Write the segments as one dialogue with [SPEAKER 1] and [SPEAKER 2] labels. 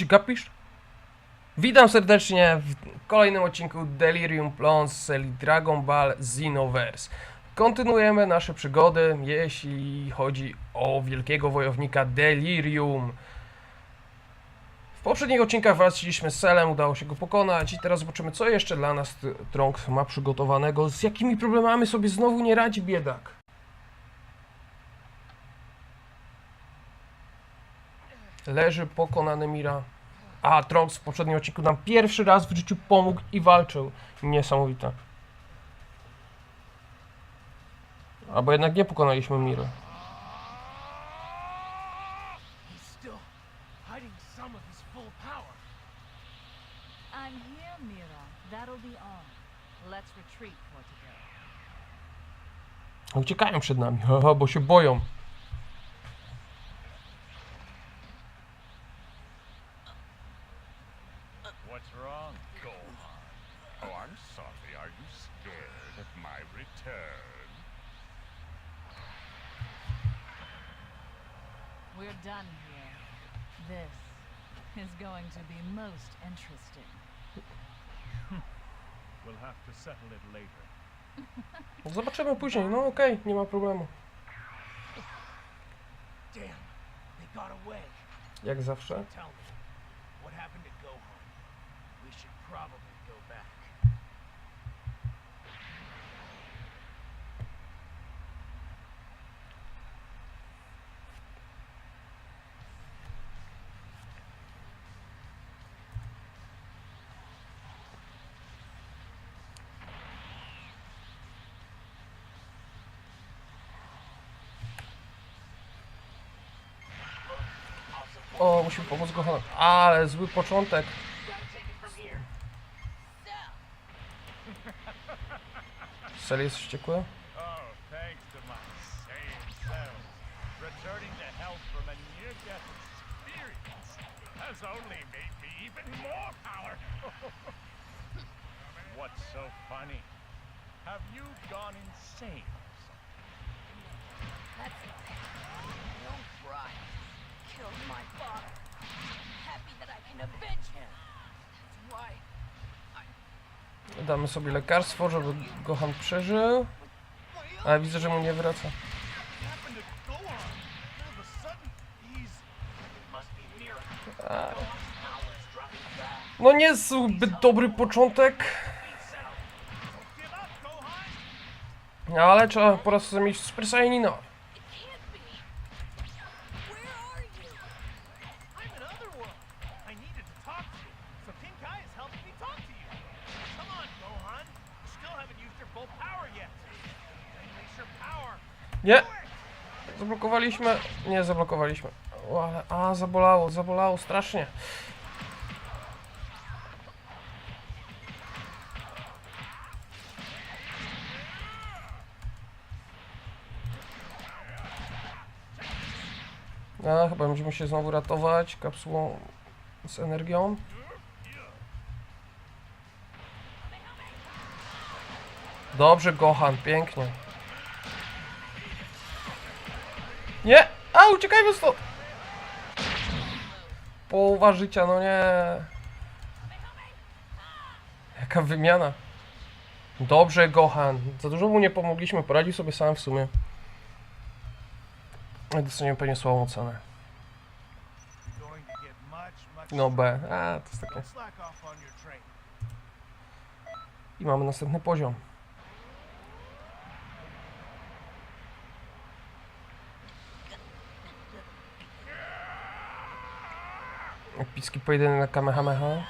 [SPEAKER 1] Czy gapisz? Witam serdecznie w kolejnym odcinku Delirium Plons z serii Dragon Ball Xenoverse. Kontynuujemy nasze przygody, jeśli chodzi o wielkiego wojownika Delirium. W poprzednich odcinkach walczyliśmy z Selem, udało się go pokonać i teraz zobaczymy co jeszcze dla nas t- Trunks ma przygotowanego, z jakimi problemami sobie znowu nie radzi biedak. Leży pokonany Mira. A, Trunks w poprzednim odcinku nam pierwszy raz w życiu pomógł i walczył. Niesamowite. Albo jednak nie pokonaliśmy Miry. Uciekają przed nami, haha, bo się boją.
[SPEAKER 2] Done here. This is going to be most interesting.
[SPEAKER 3] We'll have to settle it later.
[SPEAKER 1] Zobaczymy później, no okej, nie ma problemu.
[SPEAKER 4] Damn, they got away.
[SPEAKER 1] Jak zawsze.
[SPEAKER 4] Tell me, what happened to Gohan? We should probably go back.
[SPEAKER 1] O, musimy pomóc Gohanowi. Ale zły początek. Sel jest wściekły?
[SPEAKER 3] What's so funny? Have you gone insane or something?
[SPEAKER 5] That's no Brian killed my father. Happy that I can avenge him. That's why
[SPEAKER 1] Damy sobie lekarstwo, żeby Gohan przeżył. Ale widzę, że mu nie wraca.
[SPEAKER 4] a.
[SPEAKER 1] A. No nie zbyt dobry początek. No, ale trzeba po raz mieć Super Saiyanina. Nie, zablokowaliśmy. Nie, zablokowaliśmy. O, ale, a, zabolało, zabolało strasznie. A, chyba będziemy się znowu ratować kapsułą z energią. Dobrze, Gohan, pięknie. Nie! A, uciekajmy stąd! Połowa życia, no nie. Jaka wymiana. Dobrze, Gohan. Za dużo mu nie pomogliśmy, poradził sobie sam w sumie. Dostaniemy pewnie słabą cenę. No B. A, to jest takie. I mamy następny poziom. Epicki pojedynek na Kamehameha.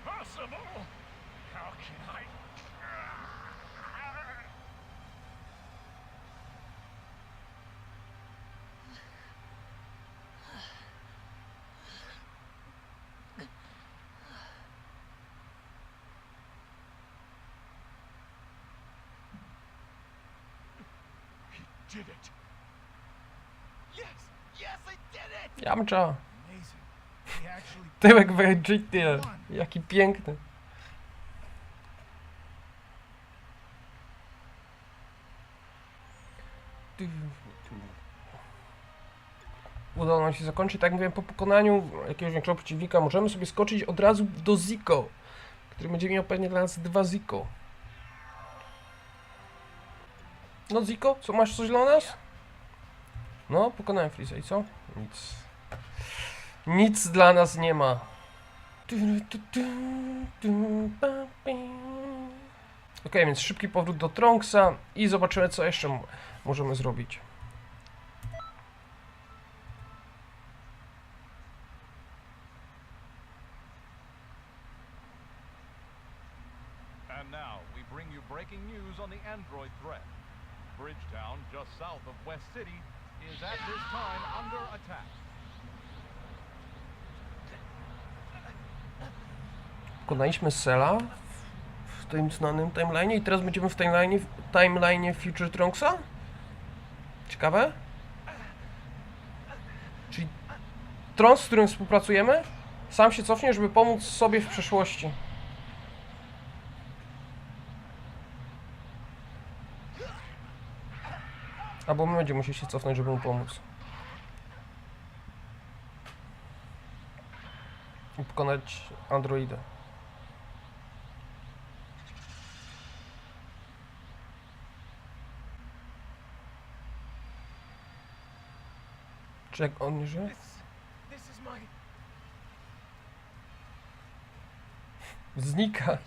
[SPEAKER 3] Impossible! How can I...
[SPEAKER 1] Jamcza! Tyłek Virginia! Jaki piękny! Udało nam się zakończyć. Tak jak mówiłem, po pokonaniu jakiegoś większego przeciwnika możemy sobie skoczyć od razu do Ziko, który będzie miał pewnie dla nas dwa Ziko. No Ziko, co masz coś dla nas? No, pokonałem Freeza i co? Nic. Nic dla nas nie ma. Ok, więc szybki powrót do Tronksa i zobaczymy co jeszcze możemy zrobić.
[SPEAKER 3] City, is at this time under attack.
[SPEAKER 1] Pokonaliśmy Sela w tym znanym timeline i teraz będziemy w timeline, timeline Future Trunksa? Ciekawe? Czyli Trunks, z którym współpracujemy, sam się cofnie, żeby pomóc sobie w przeszłości. Albo my będziemy musieli się cofnąć, żeby mu pomóc. I pokonać androida. Czy jak on nie żyje? Znika.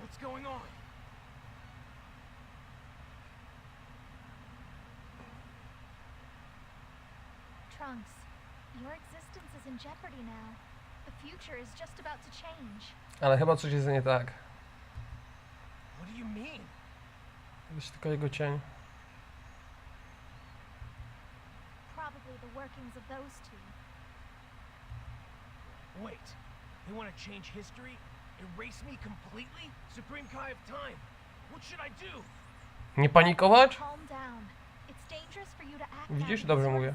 [SPEAKER 4] What's going on?
[SPEAKER 6] Trunks, your existence is in jeopardy now. The future is just about to change.
[SPEAKER 1] Ale chyba coś jest nie tak.
[SPEAKER 4] What do you mean?
[SPEAKER 1] Jest tylko jego cień.
[SPEAKER 6] Probably the workings of those two.
[SPEAKER 4] Wait, they want to change history? Erase me completely? Supreme Kai of Time. What should I do?
[SPEAKER 1] Nie panikować?
[SPEAKER 6] Calm down. It's dangerous for you to act
[SPEAKER 1] Widzisz? Dobrze mówię.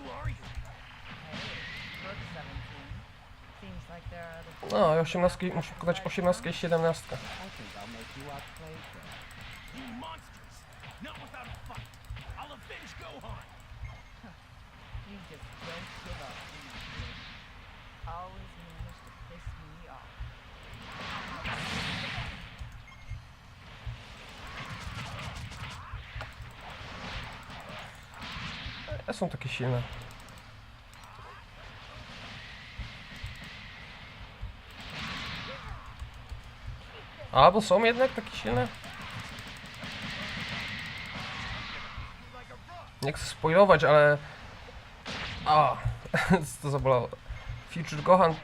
[SPEAKER 2] Always manage to piss me off.
[SPEAKER 1] E, Są takie silne. A, bo są jednak takie silne? Nie chcę spoilować, ale... A, to zabolało. Future Gohan...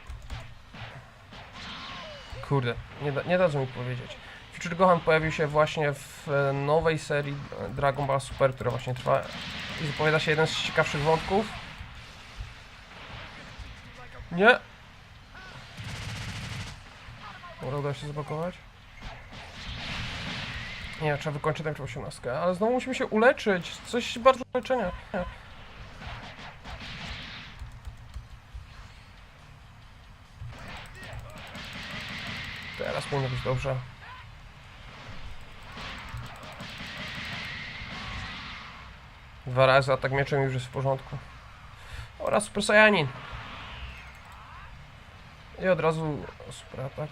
[SPEAKER 1] Kurde, nie, da, nie dadzą mi powiedzieć. Future Gohan pojawił się właśnie w e, nowej serii Dragon Ball Super, która właśnie trwa i zapowiada się jeden z ciekawszych wątków. Nie! Udało się zablokować. Nie, trzeba wykończyć tę 18, ale znowu musimy się uleczyć. Coś bardzo leczenia. Nie. Teraz powinno być dobrze. Dwa razy atak mieczem już jest w porządku. Oraz Super Saiyanin. I od razu super atak.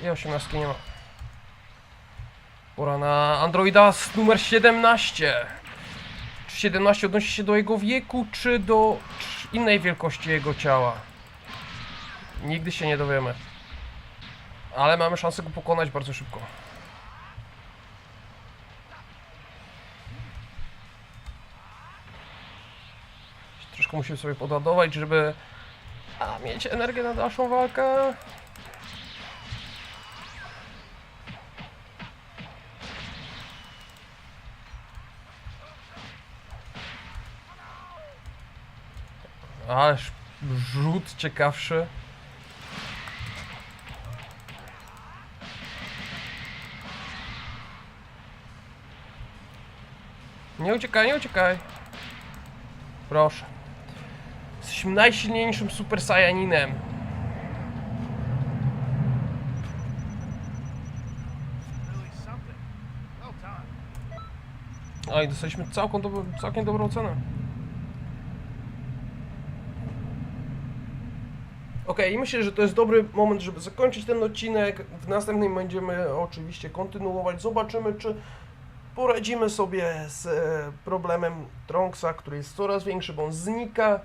[SPEAKER 1] I 18 nie ma. Pora na Androida z numer 17. Czy 17 odnosi się do jego wieku, czy do innej wielkości jego ciała? Nigdy się nie dowiemy. Ale mamy szansę go pokonać bardzo szybko. Troszkę musimy sobie podładować, żeby A mieć energię na dalszą walkę. Ależ rzut ciekawszy. Nie uciekaj, nie uciekaj. Proszę. Jesteśmy najsilniejszym Super Saiyaninem. O, i dostaliśmy dobro, całkiem dobrą cenę. I myślę, że to jest dobry moment, żeby zakończyć ten odcinek. W następnym będziemy oczywiście kontynuować. Zobaczymy, czy poradzimy sobie z e, problemem Tronksa, który jest coraz większy, bo on znika.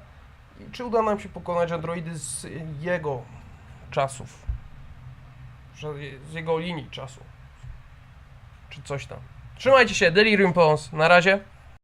[SPEAKER 1] I czy uda nam się pokonać androidy z jego czasów. Z jego linii czasu. Czy coś tam. Trzymajcie się, Delirium Pons. Na razie.